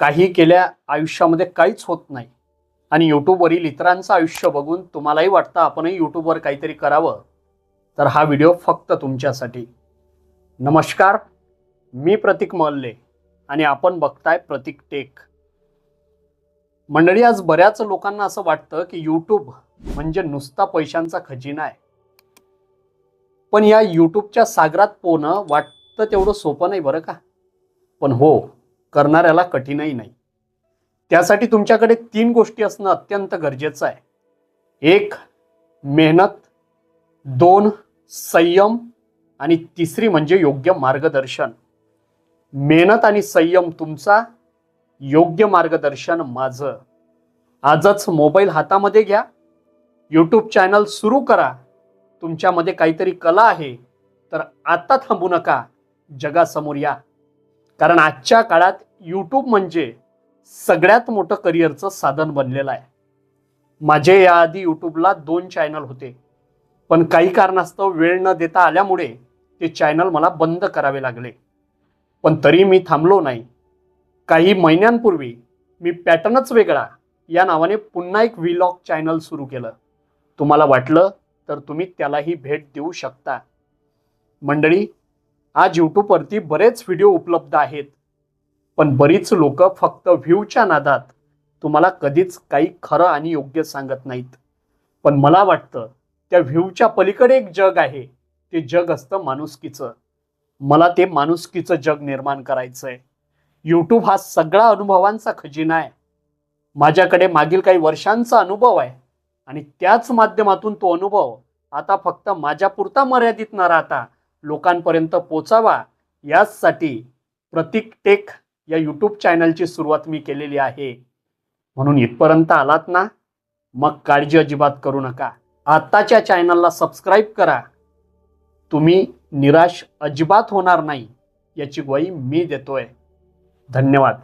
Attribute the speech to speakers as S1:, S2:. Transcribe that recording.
S1: काही केल्या आयुष्यामध्ये काहीच होत नाही. आणि यूट्यूबवरील इतरांचं आयुष्य बघून तुम्हालाही वाटतं आपणही यूट्यूबवर काहीतरी करावं. तर हा व्हिडिओ फक्त तुमच्यासाठी. नमस्कार मी प्रतीक मल्ले आणि आपण बघताय प्रतीक टेक. मंडळी आज बऱ्याच लोकांना असं वाटतं की यूट्यूब म्हणजे नुसता पैशांचा खजिना आहे. पण या यूट्यूबच्या सागरात पोहणं वाटतं तेवढं सोपं नाही बरं का? पण हो करणाऱ्याला कठीणही नाही. त्यासाठी तुमच्याकडे तीन गोष्टी असणं अत्यंत गरजेचं आहे. एक मेहनत. दोन संयम. आणि तिसरी म्हणजे योग्य मार्गदर्शन. मेहनत आणि संयम तुमचा योग्य मार्गदर्शन माझं. आजच मोबाईल हातामध्ये घ्या. यूट्यूब चॅनल सुरू करा. तुमच्यामध्ये काहीतरी कला आहे तर आता थांबू नका. जगासमोर या. कारण आजच्या काळात यूट्यूब म्हणजे सगळ्यात मोठं करिअरचं साधन बनलेलं आहे. माझे याआधी यूट्यूबला दोन चॅनल होते. पण काही कारणास्तव वेळ न देता आल्यामुळे ते चॅनल मला बंद करावे लागले. पण तरी मी थांबलो नाही. काही महिन्यांपूर्वी मी पॅटर्नच वेगळा या नावाने पुन्हा एक व्हिलॉग चॅनल सुरू केलं. तुम्हाला वाटलं तर तुम्ही त्यालाही भेट देऊ शकता. मंडळी आज यूट्यूबवरती बरेच व्हिडिओ उपलब्ध आहेत. पण बरीच लोक फक्त व्ह्यूच्या नादात तुम्हाला कधीच काही खरं आणि योग्य सांगत नाहीत. पण मला वाटतं त्या व्ह्यूच्या पलीकडे एक जग आहे. ते जग असतं माणुसकीचं. मला ते माणुसकीचं जग निर्माण करायचं आहे यूट्यूब हा सगळा अनुभवांचा खजिना आहे. माझ्याकडे मागील काही वर्षांचा अनुभव आहे. आणि त्याच माध्यमातून तो अनुभव आता फक्त माझ्यापुरता मर्यादित न राहता लोकांपर्यंत पोचावा याचसाठी प्रतीक टेक या यूट्यूब चॅनलची सुरुवात मी केलेली आहे. म्हणून इथपर्यंत आलात ना? मग काळजी अजिबात करू नका. आत्ताच्या चॅनलला सबस्क्राईब करा. तुम्ही निराश अजिबात होणार नाही याची ग्वाही मी देतोय. धन्यवाद.